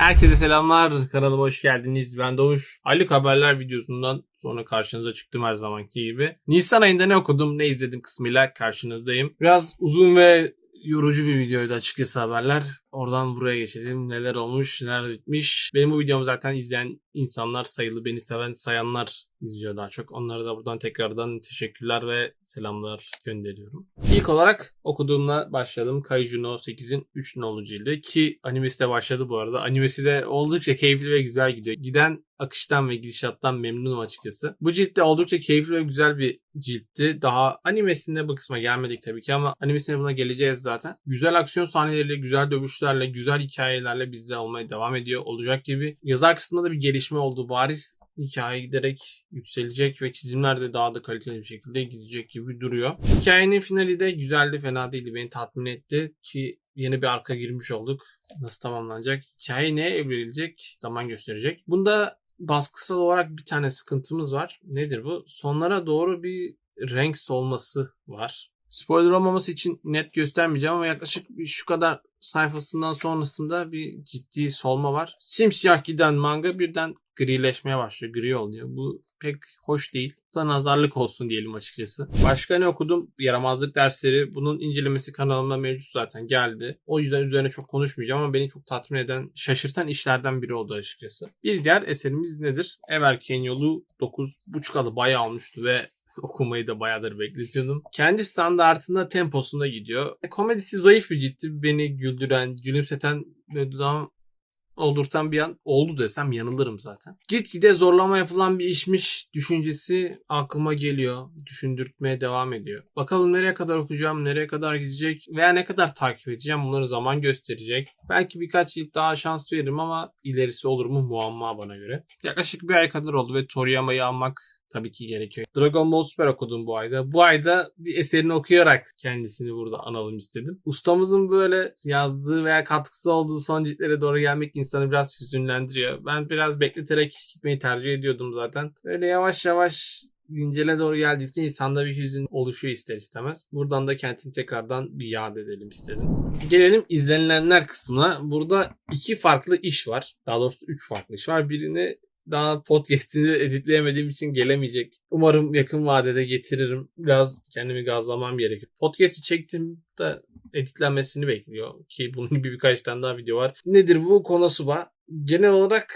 Herkese selamlar. Kanalıma hoş geldiniz. Ben Doğuş. Aylık haberler videosundan sonra karşınıza çıktım her zamanki gibi. Nisan ayında ne okudum, ne izledim kısmıyla karşınızdayım. Biraz uzun ve yorucu bir videoydu açıkçası haberler. Oradan buraya geçelim. Neler olmuş, neler bitmiş. Benim bu videomu zaten izleyen insanlar sayılı. Beni seven sayanlar izliyor daha çok. Onlara da buradan tekrardan teşekkürler ve selamlar gönderiyorum. İlk olarak okuduğumla başladım. Kaiju no 8'in 3 nolu cildi. Ki animesi de başladı bu arada. Animesi de oldukça keyifli ve güzel gidiyor. Giden akıştan ve gidişattan memnunum açıkçası. Bu cilt de oldukça keyifli ve güzel bir ciltti. Daha animesinde bu kısma gelmedik tabii ki ama animesine buna geleceğiz zaten. Güzel aksiyon sahneleriyle, güzel dövüşlerle, güzel hikayelerle bizde olmaya devam ediyor olacak gibi. Yazar kısmında da bir gelişme oldu bariz. Hikaye giderek yükselecek ve çizimler de daha da kaliteli bir şekilde gidecek gibi duruyor. Hikayenin finali de güzeldi, fena değildi. Beni tatmin etti ki yeni bir arka girmiş olduk. Nasıl tamamlanacak? Hikaye neye evrilecek? Zaman gösterecek. Bunda baskısal olarak bir tane sıkıntımız var. Nedir bu? Sonlara doğru bir renk solması var. Spoiler olmaması için net göstermeyeceğim ama yaklaşık şu kadar sayfasından sonrasında bir ciddi solma var. Simsiyah giden manga birden grileşmeye başlıyor. Gri oluyor. Bu pek hoş değil. Bu da nazarlık olsun diyelim açıkçası. Başka ne okudum? Yaramazlık dersleri. Bunun incelemesi kanalımda mevcut zaten geldi. O yüzden üzerine çok konuşmayacağım ama beni çok tatmin eden, şaşırtan işlerden biri oldu açıkçası. Bir diğer eserimiz nedir? Everken yolu 9.5 alı bayağı olmuştu ve okumayı da bayağıdır bekletiyordum. Kendi standartında temposunda gidiyor. E, komedisi zayıf bir ciddi beni güldüren, gülümseten ve dudağım oldurtan bir an oldu desem yanılırım zaten. Gitgide zorlama yapılan bir işmiş düşüncesi aklıma geliyor. Düşündürtmeye devam ediyor. Bakalım nereye kadar okuyacağım, nereye kadar gidecek veya ne kadar takip edeceğim bunları zaman gösterecek. Belki birkaç yıl daha şans veririm ama ilerisi olur mu muamma bana göre. Yaklaşık bir ay kadar oldu ve Toriyama'yı almak tabii ki gerekiyor. Dragon Ball Super okudum bu ayda. Bu ayda bir eserini okuyarak kendisini burada analım istedim. Ustamızın böyle yazdığı veya katkısı olduğu son ciltlere doğru gelmek insanı biraz hüzünlendiriyor. Ben biraz bekleterek gitmeyi tercih ediyordum zaten. Böyle yavaş yavaş güncele doğru geldikçe insanda bir hüzün oluşuyor ister istemez. Buradan da kendini tekrardan bir yad edelim istedim. Gelelim izlenilenler kısmına. Burada iki farklı iş var. Daha doğrusu üç farklı iş var. Birini daha podcast'ini editleyemediğim için gelemeyecek. Umarım yakın vadede getiririm. Biraz kendimi gazlamam gerekiyor. Podcast'i çektim de editlenmesini bekliyor. Ki bunun gibi birkaç tane daha video var. Nedir bu? Konosuba. Genel olarak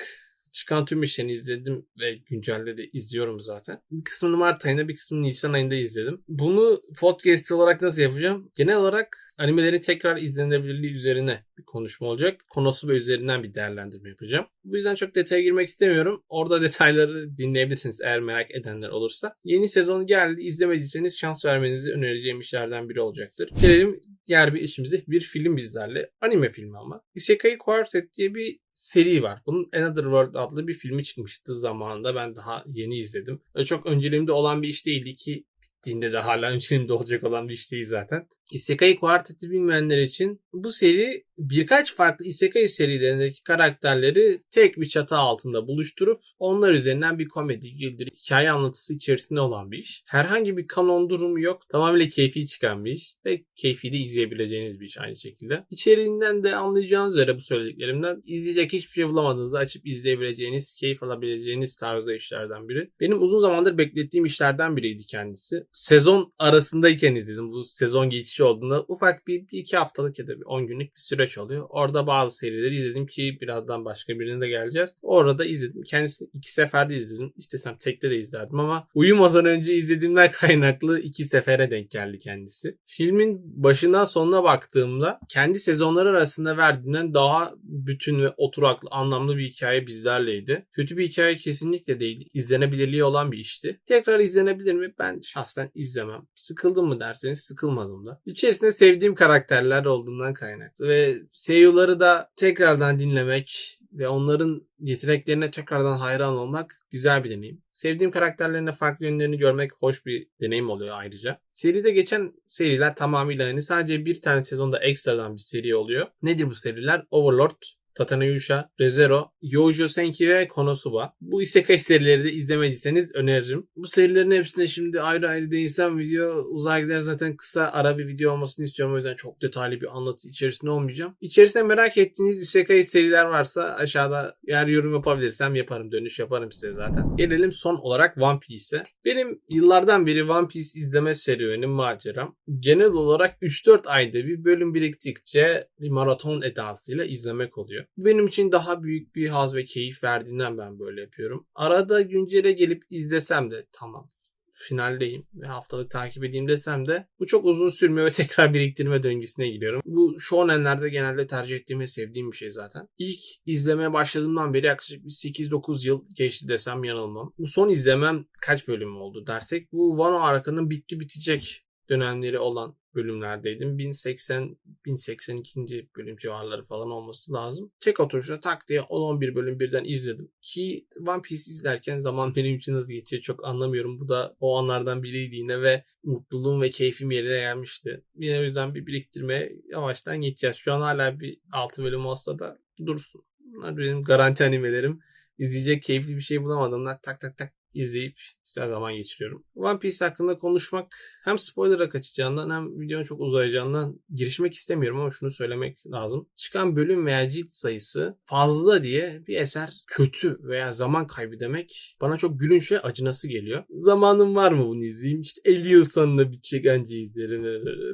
çıkan tüm işlerini izledim ve güncelde de izliyorum zaten. Bir kısmını Mart ayında bir kısmını Nisan ayında izledim. Bunu podcast olarak nasıl yapacağım? Genel olarak animelerin tekrar izlenebilirliği üzerine bir konuşma olacak. Konusu ve üzerinden bir değerlendirme yapacağım. Bu yüzden çok detaya girmek istemiyorum. Orada detayları dinleyebilirsiniz eğer merak edenler olursa. Yeni sezon geldi. İzlemediyseniz şans vermenizi önereceğim işlerden biri olacaktır. Gelelim diğer bir işimize. Bir film bizlerle. Anime filmi ama. Isekai Quartet diye bir seri var. Bunun Another World adlı bir filmi çıkmıştı zamanında. Ben daha yeni izledim. Öyle çok önceliğimde olan bir iş değildi ki bittiğinde de hala önceliğimde olacak olan bir iş değil zaten. Isekai Quartet'i bilmeyenler için bu seri birkaç farklı Isekai serilerindeki karakterleri tek bir çatı altında buluşturup onlar üzerinden bir komedi, güldürü, hikaye anlatısı içerisinde olan bir iş. Herhangi bir kanon durumu yok. Tamamıyla keyfi çıkan bir iş ve keyfi de izleyebileceğiniz bir iş aynı şekilde. İçeriğinden de anlayacağınız üzere bu söylediklerimden izleyecek hiçbir şey bulamadığınızda açıp izleyebileceğiniz, keyif alabileceğiniz tarzda işlerden biri. Benim uzun zamandır beklettiğim işlerden biriydi kendisi. Sezon arasındayken izledim. Bu sezon geçişi olduğunda ufak bir, bir iki haftalık ya da bir 10 günlük bir süreç oluyor. Orada bazı serileri izledim ki birazdan başka birine de geleceğiz. Orada izledim. Kendisini iki seferde izledim. İstesem tekte de izlerdim ama uyumadan önce izlediğimden kaynaklı iki sefere denk geldi kendisi. Filmin başından sonuna baktığımda kendi sezonları arasında verdiğinden daha bütün ve oturaklı anlamlı bir hikaye bizlerleydi. Kötü bir hikaye kesinlikle değil. İzlenebilirliği olan bir işti. Tekrar izlenebilir mi? Ben şahsen izlemem. Sıkıldım mı derseniz sıkılmadım da. İçerisinde sevdiğim karakterler olduğundan kaynaklı ve seiyuları da tekrardan dinlemek ve onların yeteneklerine tekrardan hayran olmak güzel bir deneyim. Sevdiğim karakterlerine farklı yönlerini görmek hoş bir deneyim oluyor ayrıca. Seride geçen seriler tamamıyla hani sadece bir tane sezonda ekstradan bir seri oluyor. Nedir bu seriler? Overlord, Tatanayusha, ReZero, Youjo Senki ve Konosuba. Bu isekai serileri de izlemediyseniz öneririm. Bu serilerin hepsine şimdi ayrı ayrı değinsem video uzar gider zaten kısa ara bir video olmasını istiyorum. O yüzden çok detaylı bir anlatı içerisinde olmayacağım. İçerisinde merak ettiğiniz isekai seriler varsa aşağıda eğer yorum yapabilirsem yaparım. Dönüş yaparım size zaten. Gelelim son olarak One Piece'e. Benim yıllardan beri One Piece izleme serüvenim maceram. Genel olarak 3-4 ayda bir bölüm biriktikçe bir maraton edasıyla izlemek oluyor. Bu Benim için daha büyük bir haz ve keyif verdiğinden ben böyle yapıyorum. Arada güncele gelip izlesem de tamam finaldeyim ve haftalık takip edeyim desem de bu çok uzun sürmüyor ve tekrar biriktirme döngüsüne giriyorum. Bu shonenlerde genelde tercih ettiğim ve sevdiğim bir şey zaten. İlk izlemeye başladığımdan beri yaklaşık bir 8-9 yıl geçti desem yanılmam. Bu son izlemem kaç bölüm oldu dersek bu Wano Arka'nın bitti bitecek dönemleri olan bölümlerdeydim. 1080 1082. bölüm civarları falan olması lazım. Tek oturuşta tak diye 10-11 bölüm birden izledim. Ki One Piece izlerken zaman benim için nasıl geçiyor çok anlamıyorum. Bu da o anlardan biriydi yine ve mutluluğum ve keyfim yerine gelmişti. Yine o yüzden bir biriktirmeye yavaştan geçeceğiz. Şu an hala bir 6 bölüm olsa da dursun. Bunlar benim garanti animelerim. İzleyecek keyifli bir şey bulamadığımda tak tak tak izleyip güzel zaman geçiriyorum. One Piece hakkında konuşmak hem spoiler'a kaçacağından hem videonun çok uzayacağından girişmek istemiyorum ama şunu söylemek lazım. Çıkan bölüm veya cilt sayısı fazla diye bir eser kötü veya zaman kaybı demek bana çok gülünç ve acınası geliyor. Zamanım var mı bunu izleyeyim? İşte 50 yıl sonunda bitecek anca izlerim.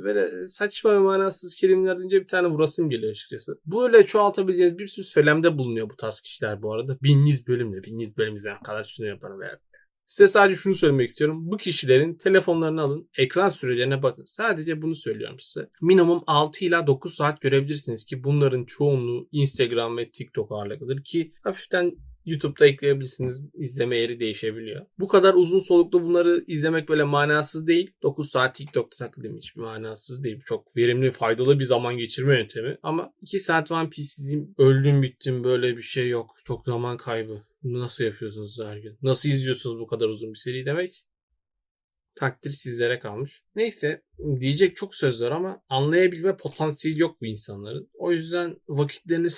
Böyle saçma ve manasız kelimeler deyince bir tane vurasım geliyor açıkçası. Böyle çoğaltabileceğiniz bir sürü söylemde bulunuyor bu tarz kişiler bu arada. 1100 bölümle, 1100 bölüm izleyen kadar şunu yaparım veya Size sadece şunu söylemek istiyorum. Bu kişilerin telefonlarını alın, ekran sürelerine bakın. Sadece bunu söylüyorum size. Minimum 6 ila 9 saat görebilirsiniz ki bunların çoğunluğu Instagram ve TikTok ağırlıklıdır ki hafiften YouTube'da ekleyebilirsiniz. İzleme yeri değişebiliyor. Bu kadar uzun soluklu bunları izlemek böyle manasız değil. 9 saat TikTok'ta takıldığım hiçbir manasız değil. Çok verimli, faydalı bir zaman geçirme yöntemi. Ama 2 saat One Piece izleyeyim, öldüm bittim böyle bir şey yok. Çok zaman kaybı. Bunu nasıl yapıyorsunuz her gün? Nasıl izliyorsunuz bu kadar uzun bir seri demek? Takdir sizlere kalmış. Neyse diyecek çok söz var ama anlayabilme potansiyeli yok bu insanların. O yüzden vakitlerini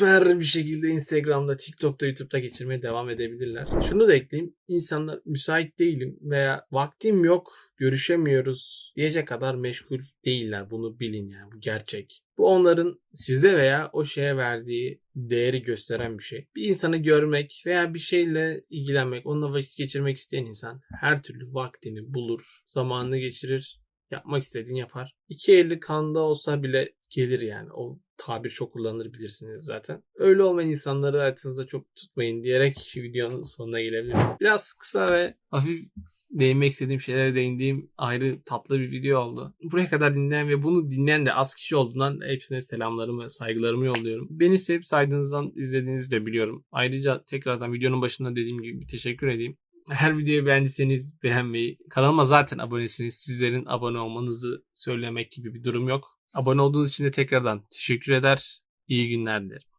süper bir şekilde Instagram'da, TikTok'ta, YouTube'da geçirmeye devam edebilirler. Şunu da ekleyeyim. İnsanlar müsait değilim veya vaktim yok, görüşemiyoruz diyecek kadar meşgul değiller. Bunu bilin yani. Bu gerçek. Bu onların size veya o şeye verdiği değeri gösteren bir şey. Bir insanı görmek veya bir şeyle ilgilenmek, onunla vakit geçirmek isteyen insan her türlü vaktini bulur, zamanını geçirir, yapmak istediğini yapar. İki eli kanda olsa bile gelir yani. O tabir çok kullanılır bilirsiniz zaten. Öyle olmayan insanları hayatınızda çok tutmayın diyerek videonun sonuna gelebilirim. Biraz kısa ve hafif değinmek istediğim şeylere değindiğim ayrı tatlı bir video oldu. Buraya kadar dinleyen ve bunu dinleyen de az kişi olduğundan hepsine selamlarımı, saygılarımı yolluyorum. Beni sevip saydığınızdan izlediğinizi de biliyorum. Ayrıca tekrardan videonun başında dediğim gibi bir teşekkür edeyim. Her videoyu beğendiyseniz beğenmeyi, kanalıma zaten abonesiniz. Sizlerin abone olmanızı söylemek gibi bir durum yok. Abone olduğunuz için de tekrardan teşekkür eder. İyi günler dilerim.